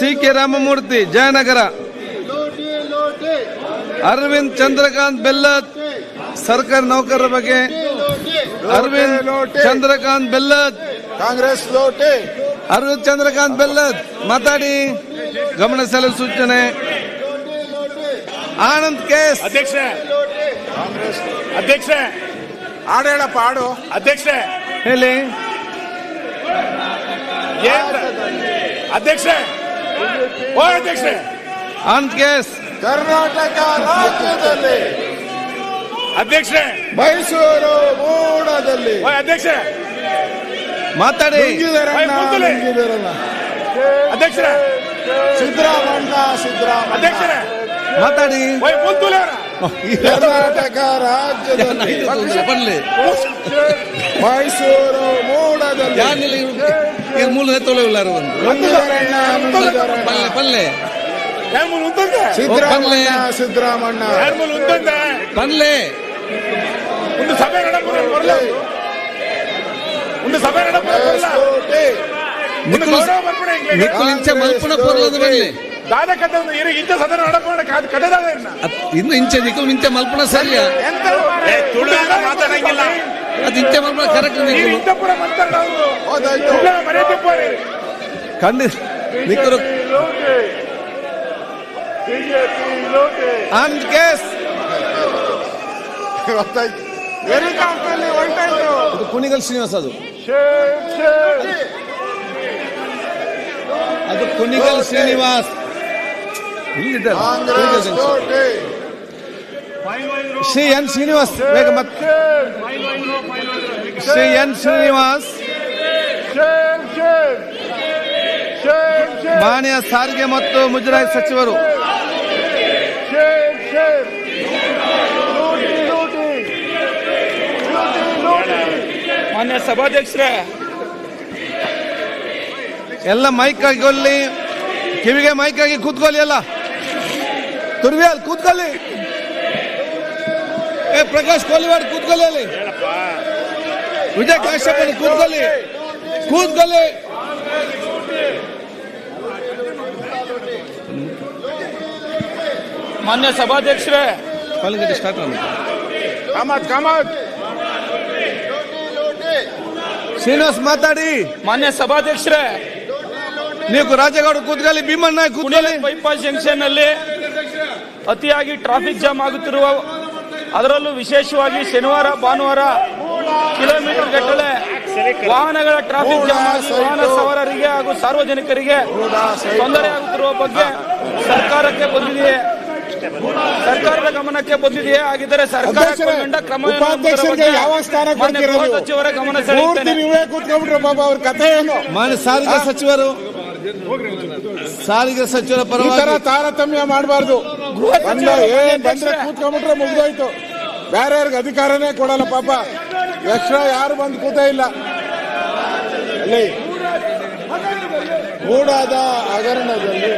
C K Ramamurthy Jayanagar. Arvind Chandrakant Bellad ಸರ್ಕಾರಿ ನೌಕರರ ಬಗ್ಗೆ. ಅರವಿಂದ್ ಚಂದ್ರಕಾಂತ್ ಬೆಲ್ಲತ್. ಕಾಂಗ್ರೆಸ್ ಲೋಟೆ. ಅರವಿಂದ್ ಚಂದ್ರಕಾಂತ್ ಬೆಲ್ಲತ್. ಮಾತಾಡಿ. ಗಮನ ಸೆಳೆಯುವ ಸೂಚನೆ. ಆನಂದ್ ಕೇಸ್. ಅಧ್ಯಕ್ಷ. ಕಾಂಗ್ರೆಸ್ ಅಧ್ಯಕ್ಷ. ಹಾಡು ಹೇಳಪ್ಪ ಹಾಡು. ಅಧ್ಯಕ್ಷ. ಹೇಳಿ. ಅಧ್ಯಕ್ಷ. ಅಧ್ಯಕ್ಷ ಕರ್ನಾಟಕ ರಾಜ್ಯದಲ್ಲಿ. ಅಧ್ಯಕ್ಷ ಮೈಸೂರು ಮೂಡದಲ್ಲಿ ಅಧ್ಯಕ್ಷ ಮಾತಾಡಿ. ಅಧ್ಯಕ್ಷ ಸಿದ್ದರಾಮಣ್ಣ ಸಿದ್ದರಾಮ ಅಧ್ಯಕ್ಷರ ಮಾತಾಡಿ. ಮುಂತುಲೆ ಕರ್ನಾಟಕ ರಾಜ್ಯದಲ್ಲಿ ಬನ್ನಿ ಮೈಸೂರು ಮೂಡದಲ್ಲಿ ಮೂಲ ನುಂಗಿದರಣ್ಣ. ಪಲ್ಲೆ ಸಿದ್ದರಾಮಯ್ಯ ಸಿದ್ದರಾಮಣ್ಣ ಪಲ್ಲೆ ಒಂದು ಸಭೆ ಬರಲ್ಲ. ಒಂದು ಸಭೆ ಬರ್ಪಡೆ ನಿಕ್ಕುಲು ಇಂಚೆ ಮಲ್ಪನ ಪೊರ್ಲದ ಬರ್ಲಿ ದಾದ ಕಟ್ಟ ಒಂದು ಇರು ಇಂಥ ಸದನ ಕಟ್ಟದಾದ ಅದ್ ಇನ್ನು ಇಂಚೆ ದಿಕ್ಕು ನಿಂಚೆ ಮಲ್ಪನ ಸರಿಯ? ಎಂತ ಮಾತಾಡಂಗಿಲ್ಲ. ಅದು ಇಂಚೆ ಮಲ್ಪನ ಕರೆಕ್ಟ್ ನೀವು ಇಂಥ ಪುರ ಮಾತಾಡೋದು ಹೋದಾಯ್ತು. ಮರ್ಯಾದೆ ಪೋರಿ ಖಂಡಿತ ನಿಕ್ಕಲು ಆನಂದ್ ಕೇಸ್. ಗೊತ್ತಾಯ್ತು. ಇದು? ಕುಣಿಗಲ್ ಶ್ರೀನಿವಾಸ ಅದು. ಅದು ಕುಣಿಗಲ್ ಶ್ರೀನಿವಾಸ್. ಶ್ರೀ ಎನ್ ಶ್ರೀನಿವಾಸ್ ಬೇಗ ಮತ್ತೆ ಶ್ರೀ ಎನ್ ಶ್ರೀನಿವಾಸ್. ಮಾನ್ಯ ಸಾರಿಗೆ ಮತ್ತು ಮುಜರಾಯಿ ಸಚಿವರು. ಮಾನ್ಯ ಸಭಾಧ್ಯಕ್ಷರೇ. ಎಲ್ಲ ಮೈಕ್ ಆಗಿ ಕಿವಿಗೆ ಮೈಕ್ ಆಗಿ ಕೂತ್ಕೊಳ್ಳಿ ಎಲ್ಲ. ತುರ್ವಿ ಅಲ್ಲಿ ಕೂತ್ಕೊಳ್ಳಿ. ಏ ಪ್ರಕಾಶ್ ಕೋಲಿವಾಡ್ ಕೂತ್ಕೊಳ್ಳಿ ಅಲ್ಲಿ. ವಿಜಯ್ ಕಾಶ್ಯಪ್ ಅಲ್ಲಿ ಕೂತ್ಕೊಳ್ಳಿ. ಕೂತ್ಕೊಳ್ಳಿ. ಮಾನ್ಯ ಸಭಾಧ್ಯಕ್ಷರೇ. ಕಾಲಿಗೆ ಸ್ಟಾರ್ಟ್ ಕಾಮತ್ ಕಾಮತ್. ಶ್ರೀನಿವಾಸ್ ಮಾತಾಡಿ. ಮಾನ್ಯ ಸಭಾಧ್ಯಕ್ಷರೇ. ನೀವು ರಾಜೇಗೌಡ ಕೂತ್ಕೊಳ್ಳಿ ಭೀಮಣ್ಣ ಕೂತ್ಕೊಳ್ಳಿ. ಬೈಪಾಸ್ ಜಂಕ್ಷನ್ನಲ್ಲಿ ಅತಿಯಾಗಿ ಟ್ರಾಫಿಕ್ ಜಾಮ್ ಆಗುತ್ತಿರುವ ಅದರಲ್ಲೂ ವಿಶೇಷವಾಗಿ ಶನಿವಾರ ಭಾನುವಾರ ಕಿಲೋಮೀಟರ್ ಗಟ್ಟಲೆ ವಾಹನಗಳ ಟ್ರಾಫಿಕ್ ಜಾಮ್ ಆಗಿ ವಾಹನ ಸವಾರರಿಗೆ ಹಾಗೂ ಸಾರ್ವಜನಿಕರಿಗೆ ತೊಂದರೆ ಆಗುತ್ತಿರುವ ಬಗ್ಗೆ ಸರ್ಕಾರಕ್ಕೆ ಬಂದಿದೆಯೇ? ಸರ್ಕಾರದ ಗಮನಕ್ಕೆ ಬಂದಿದೆಯೇ? ಆಗಿದ್ದರೆ ಸರ್ಕಾರ ಕ್ರಮ ಯಾವ ಸ್ಥಾನ ಕೊಡ್ತೀರಾ ಸಚಿವರ ಗಮನ ಪೂರ್ತಿ ಸೆಳೆಯುತ್ತೇನೆ ನೀವೇ ಕೂತ್ಕೊಂಡ್ಬಿಟ್ರೆ ಬಾಬಾ ಅವ್ರ ಕಥೆ ಏನು? ಮಾನ್ಯ ಸಾರಿಗೆ ಸಚಿವರು ಸಾರಿಗೆ ಸಚಿವರ ಪರವಾಗಿ ತಾರತಮ್ಯ ಮಾಡಬಾರ್ದು. ಏನ್ ಬಂದ್ರೆ ಕೂತ್ಕೊಂಡ್ಬಿಟ್ರೆ ಮುಗ್ದೋಯ್ತು. ಬೇರೆ ಯಾರಿಗೆ ಅಧಿಕಾರನೇ ಕೊಡಲ್ಲ ಪಾಪ. ಎಕ್ಸ್ಟ್ರಾ ಯಾರು ಬಂದು ಕೂತೇ ಇಲ್ಲ. ಅಲ್ಲಿ ಮೂಡಾದ ಹಗರಣದಲ್ಲಿ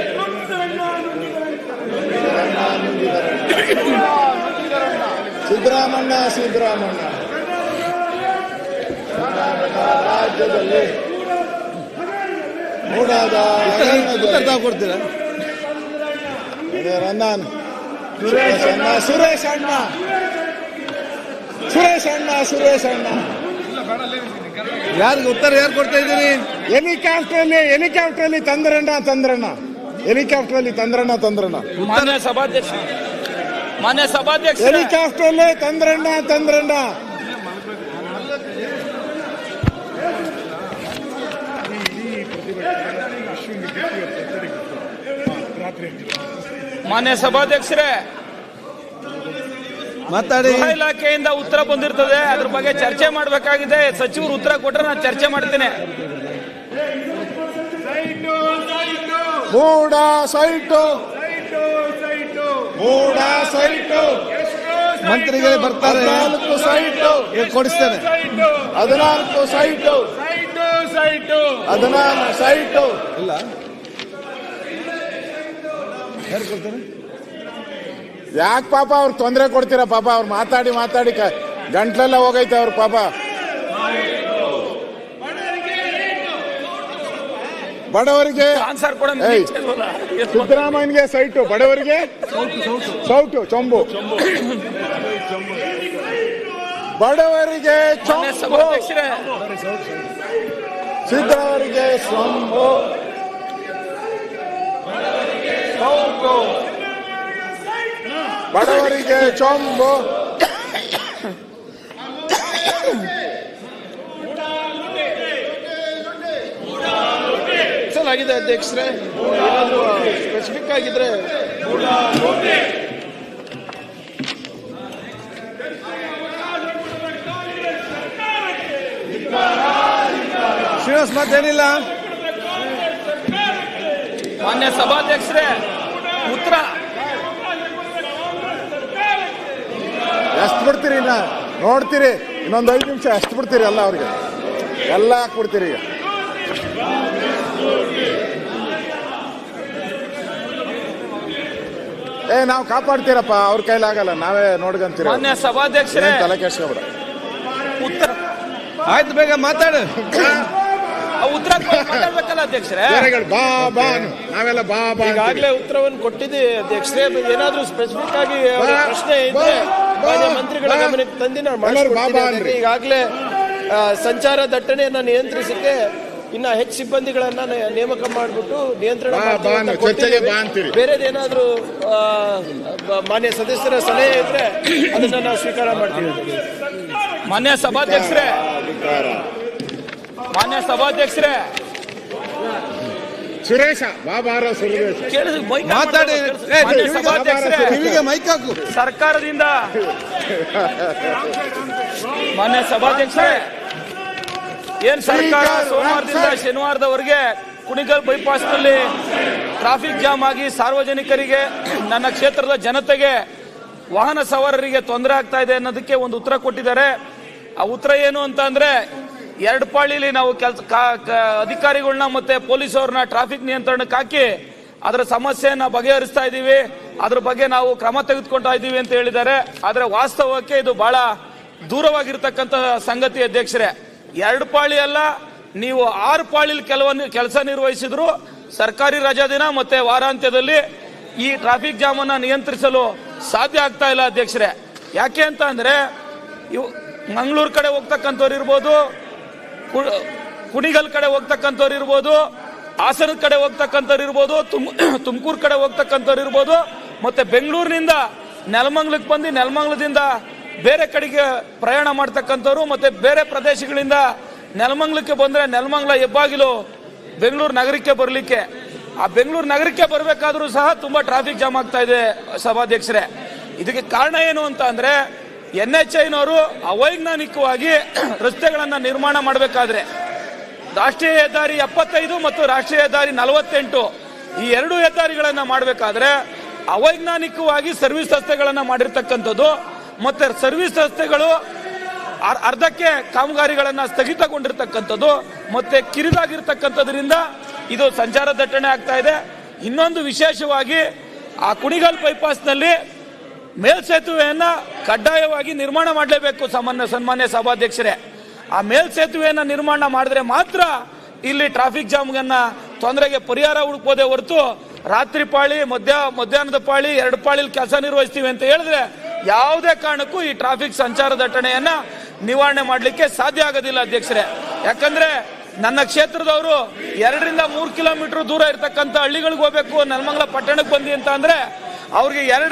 ಸಿದ್ದರಾಮಣ್ಣ ಸಿದ್ದರಾಮಣ್ಣ ರಾಜ್ಯದಲ್ಲಿ ಮೂಡಾದ ಹಗರಣದಲ್ಲಿ ರನ್ನಾನ್ ಸುರೇಶ್ ಅಣ್ಣ ಸುರೇಶ್ ಅಣ್ಣ. ಸುರೇಶ್ ಅಣ್ಣ ಸುರೇಶ್ ಅಣ್ಣ. ಯಾರಿಗೆ ಉತ್ತರ ಯಾರು ಕೊಡ್ತಾ ಇದ್ದೀರಿ? ಹೆಲಿಕಾಪ್ಟರ್ ಅಲ್ಲಿ ಹೆಲಿಕಾಪ್ಟರ್ ಅಲ್ಲಿ ತಂದ್ರಣ್ಣ ತಂದ್ರಣ್ಣ. ಹೆಲಿಕಾಪ್ಟರ್ ಅಲ್ಲಿ ತಂದ್ರಣ್ಣ ತಂದ್ರಣ್ಣ. ಮಾನ್ಯ ಸಭಾಧ್ಯಕ್ಷ. ಮಾನ್ಯ ಸಭಾಧ್ಯಕ್ಷ ಹೆಲಿಕಾಪ್ಟರ್ ಅಲ್ಲಿ ತಂದ್ರಣ್ಣ. ತಂದ್ರಣ್ಣ ಮಾನ್ಯ ಸಭಾಧ್ಯಕ್ಷರೇ ಮಾತಾಡಿ. ಗೃಹ ಇಲಾಖೆಯಿಂದ ಉತ್ತರ ಬಂದಿರ್ತದೆ. ಅದ್ರ ಬಗ್ಗೆ ಚರ್ಚೆ ಮಾಡಬೇಕಾಗಿದೆ. ಸಚಿವರು ಉತ್ತರ ಕೊಟ್ಟರೆ ನಾನು ಚರ್ಚೆ ಮಾಡ್ತೇನೆ. ಮೂಡ ಸೈಟು. ಮೂಡ ಸೈಟು. ಮಂತ್ರಿಗಳೇ ಬರ್ತಾರೆ. ಹದಿನಾಲ್ಕು ಸೈಟು. ಸೈಟು ಕೊಡಿಸ್ತೇನೆ. ಹದಿನಾಲ್ಕು ಸೈಟು. ಹದಿನಾಲ್ಕು ಸೈಟು. ಇಲ್ಲ. ಯಾರು ಕೊಡ್ತಾರೆ? ಯಾಕೆ ಪಾಪ ಅವ್ರು ತೊಂದರೆ ಕೊಡ್ತೀರಾ ಪಾಪ? ಅವ್ರು ಮಾತಾಡಿ ಮಾತಾಡಿ ಕ- ಗಂಟ್ಲೆಲ್ಲ ಹೋಗೈತೆ ಅವ್ರ ಪಾಪ. ಬಡವರಿಗೆ ಆನ್ಸರ್ ಕೂಡ ಏಯ್. ಸಿದ್ದರಾಮಯ್ಯನಿಗೆ ಸೈಟು. ಬಡವರಿಗೆ ಸೌಟು ಚೊಂಬು. ಬಡವರಿಗೆ ಚೊಂಬು. ಸೊಂಬು. ಸೌಟು ಬಡವರಿಗೆ ಚೊಂಬು. ಆಗಿದೆ ಅಧ್ಯಕ್ಷರೇ ಏನಾದರೂ ಸ್ಪೆಸಿಫಿಕ್ ಆಗಿದ್ರೆ ಶ್ರೀನಿವಾಸ್ ಮತ್ತೇನಿಲ್ಲ? ಮಾನ್ಯ ಸಭಾಧ್ಯಕ್ಷರೇ ಉತ್ತರ. ಎಷ್ಟು ಬಿಡ್ತೀರಿ ಇನ್ನ? ನೋಡ್ತೀರಿ ಇನ್ನೊಂದು ಐದು ನಿಮಿಷ ಎಷ್ಟು ಬಿಡ್ತೀರಿ ಎಲ್ಲ ಅವ್ರಿಗೆ? ಎಲ್ಲ ಹಾಕ್ಬಿಡ್ತೀರಿ ಈಗ. ಏ ನಾವು ಕಾಪಾಡ್ತೀರಪ್ಪ ಅವ್ರ ಕೈಲಾಗಲ್ಲ ನಾವೇ ನೋಡ್ಕೊಂತೀರಿ ಮಾನ್ಯ ಸಭಾಧ್ಯಕ್ಷರೇ ತಲೆ ಕೆಡ್ಸ್ಕೊಬೇಡ. ಉತ್ತರ. ಆಯ್ತು ಬೇಗ ಮಾತಾಡು. ಉತ್ತರ ಮಾತಾಡ್ಬೇಕಲ್ಲ ಅಧ್ಯಕ್ಷರೇ ಬೇರೆಗಳು ಬಾ ಬಾ ನಾವೆಲ್ಲ ಬಾ ಬಾ. ಈಗಾಗಲೇ ಉತ್ತರವನ್ನು ಕೊಟ್ಟಿದೆ ಅಧ್ಯಕ್ಷರೇ ಏನಾದರೂ ಸ್ಪೆಸಿಫಿಕ್ ಆಗಿ ಪ್ರಶ್ನೆ ಇದ್ರೆ ಮಂತ್ರಿಗಳ. ಗಮನಕ್ಕೆ ತಂದು ನಾನು ಎಲ್ಲರೂ ಬಾ, ಬಾ ಮಾಡಿಸ್ಕೊಡ್ತೀನಿ. ಈಗಾಗಲೇ ಸಂಚಾರ ದಟ್ಟಣೆಯನ್ನು ನಿಯಂತ್ರಿಸಕ್ಕೆ ಇನ್ನ ಹೆಚ್ಚು ಸಿಬ್ಬಂದಿಗಳನ್ನ ನ- ನೇಮಕ ಮಾಡಿಬಿಟ್ಟು ನಿಯಂತ್ರಣ. ಬೇರೆದೇನಾದ್ರೂ ಮಾನ್ಯ ಸದಸ್ಯರ ಸಲಹೆ ಇದ್ರೆ ಅದನ್ನ ನಾವು ಸ್ವೀಕಾರ ಮಾಡ್ತೀವಿ ಮಾನ್ಯ ಸಭಾಧ್ಯಕ್ಷರೇ. ಮಾನ್ಯ ಸಭಾಧ್ಯಕ್ಷರೇ. ಸುರೇಶ ಬಾ ಬಾರ ಸುರೇಶ. ಕೇಳಿಸ್ ಮೈಕ್ ಮಾತಾಡಿ. ಮಾನ್ಯ ಸಭಾಧ್ಯಕ್ಷರೇ. ಕಿವಿಗೆ ಮೈಕ್ ಹಾಕು. ಸರ್ಕಾರದಿಂದ. ಮಾನ್ಯ ಸಭಾಧ್ಯಕ್ಷರೇ ಏನ್ ಸರ್ಕಾರ ಸೋಮವಾರದಿಂದ ಶನಿವಾರದವರೆಗೆ ಕುಣಿಗಲ್ ಬೈಪಾಸ್ನಲ್ಲಿ ಟ್ರಾಫಿಕ್ ಜಾಮ್ ಆಗಿ ಸಾರ್ವಜನಿಕರಿಗೆ ನನ್ನ ಕ್ಷೇತ್ರದ ಜನತೆಗೆ ವಾಹನ ಸವಾರರಿಗೆ ತೊಂದರೆ ಆಗ್ತಾ ಇದೆ ಅನ್ನೋದಕ್ಕೆ ಒಂದು ಉತ್ತರ ಕೊಟ್ಟಿದ್ದಾರೆ. ಆ ಉತ್ತರ ಏನು ಅಂತ ಅಂದ್ರೆ ಎರಡು ಪಾಳಿಲಿ ನಾವು ಕೆಲಸ ಅಧಿಕಾರಿಗಳನ್ನ ಮತ್ತೆ ಪೊಲೀಸ್ ಅವ್ರನ್ನ ಟ್ರಾಫಿಕ್ ನಿಯಂತ್ರಣಕ್ಕೆ ಹಾಕಿ ಅದರ ಸಮಸ್ಯೆಯನ್ನ ಬಗೆಹರಿಸ್ತಾ ಇದ್ದೀವಿ. ಅದ್ರ ಬಗ್ಗೆ ನಾವು ಕ್ರಮ ತೆಗೆದುಕೊಳ್ತಾ ಇದ್ದೀವಿ ಅಂತ ಹೇಳಿದ್ದಾರೆ. ಆದರೆ ವಾಸ್ತವಕ್ಕೆ ಇದು ಬಹಳ ದೂರವಾಗಿರ್ತಕ್ಕಂಥ ಸಂಗತಿ ಅಧ್ಯಕ್ಷರೇ. ಎರಡು ಪಾಳಿ ಅಲ್ಲ, ನೀವು ಆರು ಪಾಳಿಲಿ ಕೆಲವೊಂದು ಕೆಲಸ ನಿರ್ವಹಿಸಿದ್ರು, ಸರ್ಕಾರಿ ರಜಾ ದಿನ ಮತ್ತೆ ವಾರಾಂತ್ಯದಲ್ಲಿ ಈ ಟ್ರಾಫಿಕ್ ಜಾಮ್ ಅನ್ನ ನಿಯಂತ್ರಿಸಲು ಸಾಧ್ಯ ಆಗ್ತಾ ಇಲ್ಲ ಅಧ್ಯಕ್ಷರೇ. ಯಾಕೆ ಅಂತ ಅಂದ್ರೆ ಇವು ಮಂಗಳೂರು ಕಡೆ ಹೋಗ್ತಕ್ಕಂಥವ್ರು ಇರ್ಬೋದು ಕುಣಿಗಲ್ ಕಡೆ ಹೋಗ್ತಕ್ಕಂಥವ್ರು ಇರ್ಬೋದು ಹಾಸನದ ಕಡೆ ಹೋಗ್ತಕ್ಕಂಥವ್ರು ಇರ್ಬೋದು, ತುಮ್ ತುಮಕೂರು ಕಡೆ ಹೋಗ್ತಕ್ಕಂಥವ್ರು ಇರ್ಬೋದು, ಮತ್ತೆ ಬೆಂಗಳೂರಿನಿಂದ ನೆಲಮಂಗ್ಲಕ್ಕೆ ಬಂದು ನೆಲಮಂಗ್ಲದಿಂದ ಬೇರೆ ಕಡೆಗೆ ಪ್ರಯಾಣ ಮಾಡ್ತಕ್ಕಂಥವ್ರು, ಮತ್ತೆ ಬೇರೆ ಪ್ರದೇಶಗಳಿಂದ ನೆಲಮಂಗ್ಲಕ್ಕೆ ಬಂದ್ರೆ ನೆಲಮಂಗ್ಲ ಹೆಬ್ಬಾಗಿಲು ಬೆಂಗಳೂರು ನಗರಕ್ಕೆ ಬರಲಿಕ್ಕೆ. ಆ ಬೆಂಗಳೂರು ನಗರಕ್ಕೆ ಬರಬೇಕಾದ್ರೂ ಸಹ ತುಂಬಾ ಟ್ರಾಫಿಕ್ ಜಾಮ್ ಆಗ್ತಾ ಇದೆ ಸಭಾಧ್ಯಕ್ಷರೇ. ಇದಕ್ಕೆ ಕಾರಣ ಏನು ಅಂತ ಅಂದ್ರೆ ಎನ್ ಎಚ್ ಐನವರು ಅವೈಜ್ಞಾನಿಕವಾಗಿ ರಸ್ತೆಗಳನ್ನು ನಿರ್ಮಾಣ ಮಾಡಬೇಕಾದ್ರೆ ರಾಷ್ಟ್ರೀಯ ಹೆದ್ದಾರಿ ಎಪ್ಪತ್ತೈದು ಮತ್ತು ರಾಷ್ಟ್ರೀಯ ಹೆದ್ದಾರಿ ನಲವತ್ತೆಂಟು ಈ ಎರಡು ಹೆದ್ದಾರಿಗಳನ್ನು ಮಾಡಬೇಕಾದ್ರೆ ಅವೈಜ್ಞಾನಿಕವಾಗಿ ಸರ್ವಿಸ್ ರಸ್ತೆಗಳನ್ನು ಮಾಡಿರ್ತಕ್ಕಂಥದ್ದು ಮತ್ತೆ ಸರ್ವಿಸ್ ರಸ್ತೆಗಳು ಅರ್- ಅರ್ಧಕ್ಕೆ ಕಾಮಗಾರಿಗಳನ್ನು ಸ್ಥಗಿತಗೊಂಡಿರ್ತಕ್ಕಂಥದ್ದು ಮತ್ತೆ ಕಿರಿದಾಗಿರ್ತಕ್ಕಂಥದ್ರಿಂದ ಇದು ಸಂಚಾರ ದಟ್ಟಣೆ ಆಗ್ತಾ ಇದೆ. ಇನ್ನೊಂದು ವಿಶೇಷವಾಗಿ ಆ ಕುಣಿಗಲ್ ಬೈಪಾಸ್ನಲ್ಲಿ ಮೇಲ್ಸೇತುವೆಯನ್ನ ಕಡ್ಡಾಯವಾಗಿ ನಿರ್ಮಾಣ ಮಾಡಲೇಬೇಕು, ಸಾಮಾನ್ಯ ಸನ್ಮಾನ್ಯ ಸಭಾಧ್ಯಕ್ಷರೇ. ಆ ಮೇಲ್ಸೇತುವೆಯನ್ನು ನಿರ್ಮಾಣ ಮಾಡಿದ್ರೆ ಮಾತ್ರ ಇಲ್ಲಿ ಟ್ರಾಫಿಕ್ ಜಾಮ್ಗನ್ನ ತೊಂದರೆಗೆ ಪರಿಹಾರ ಹುಡುಕೋದೇ ಹೊರತು ರಾತ್ರಿ ಪಾಳಿ, ಮಧ್ಯ, ಮಧ್ಯಾಹ್ನದ ಪಾಳಿ, ಎರಡು ಪಾಳಿಲಿ ಕೆಲಸ ನಿರ್ವಹಿಸ್ತೀವಿ ಅಂತ ಹೇಳಿದ್ರೆ ಯಾವುದೇ ಕಾರಣಕ್ಕೂ ಈ ಟ್ರಾಫಿಕ್ ಸಂಚಾರ ದಟ್ಟಣೆಯನ್ನ ನಿವಾರಣೆ ಮಾಡಲಿಕ್ಕೆ ಸಾಧ್ಯ ಆಗೋದಿಲ್ಲ ಅಧ್ಯಕ್ಷರೇ. ಯಾಕಂದ್ರೆ ನನ್ನ ಕ್ಷೇತ್ರದವರು ಎರಡರಿಂದ ಮೂರು ಕಿಲೋಮೀಟರ್ ದೂರ ಇರ್ತಕ್ಕಂಥ ಹಳ್ಳಿಗಳಿಗೆ ಹೋಗ್ಬೇಕು, ನೆಲಮಂಗಲ ಪಟ್ಟಣಕ್ಕೆ ಬಂದಿ ಅಂತ ಅಂದ್ರೆ ಅವ್ರಿಗೆ ಎರಡು